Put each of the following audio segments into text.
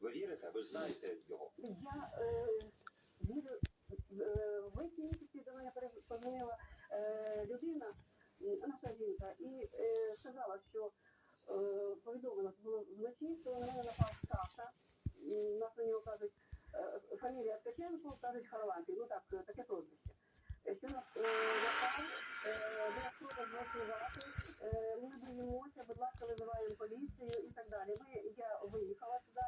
Ви вірите? Ви знаєте його. Я е, вірю, е, в липні місяці до мене позвонила е, людина, наша жінка, і е, сказала, що е, повідомила, було вночі, що на мене напав Саша. Нас на нього кажуть е, фамілія Ткаченко, кажуть Харлампій, ну так, е, таке прозвище. Е, Що на- е, напав, е, була спроба зґвалтувати, е, ми боїмося, будь ласка, визиваємо поліцію і так далі. Ми, я виїхала туди,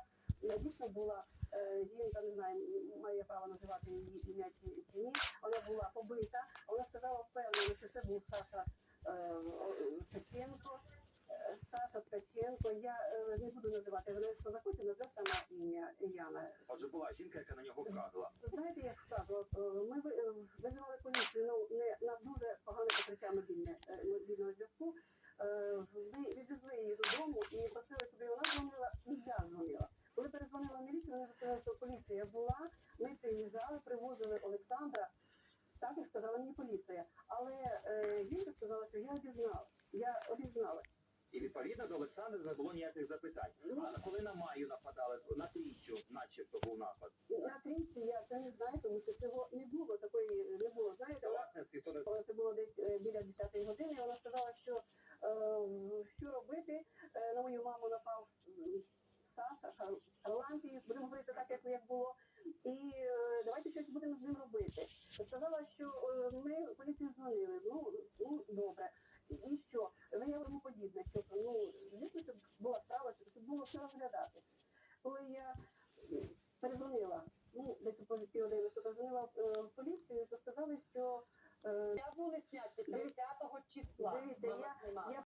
я дійсно була е, жінка, не знаю, має право називати її ім'я чи, чи ні. Вона була побита. Вона сказала впевнено, що це був Саша е, Ткаченко. Е, Саша Ткаченко. Я е, не буду називати, вона що захоче, назве саме ім'я Яна. Отже, була жінка, яка на нього вказувала. Знаєте, як вказував, е, ми визивали поліцію. Ну не у нас дуже погане покриття мобільне мобільного зв'язку. Ми відвезли її додому і просили, щоб і вона дзвонила, і я дзвонила. Коли вже сказали, що поліція була. Ми приїжджали, привозили Олександра. Так як сказала мені поліція. Але е, жінка сказала, що я обізнала. Я обізналась. І відповідно до Олександра не було ніяких запитань. Ну, А коли на маю нападали, на трійцю, начебто був напад. на трійці я це не знаю, тому що цього не було такої, не було. Знаєте, то не Але це було десь е, біля 10-ї години. Вона сказала, що е, що робити. Е, на мою маму напав Саша Хар- Харлампій, будемо говорити так, як, як було. І е, давайте щось будемо з ним робити. Сказала, що е, ми поліцію дзвонили. Ну, ну добре. І- що? Заяви йому подібне, щоб ну звісно, щоб була справа, щоб, щоб було що розглядати. Коли я перезвонила, ну десь о пів одинадцятого перезвонила е, в поліцію, то сказали, що е, Я були зняті 30 числа. Дивіться, я- я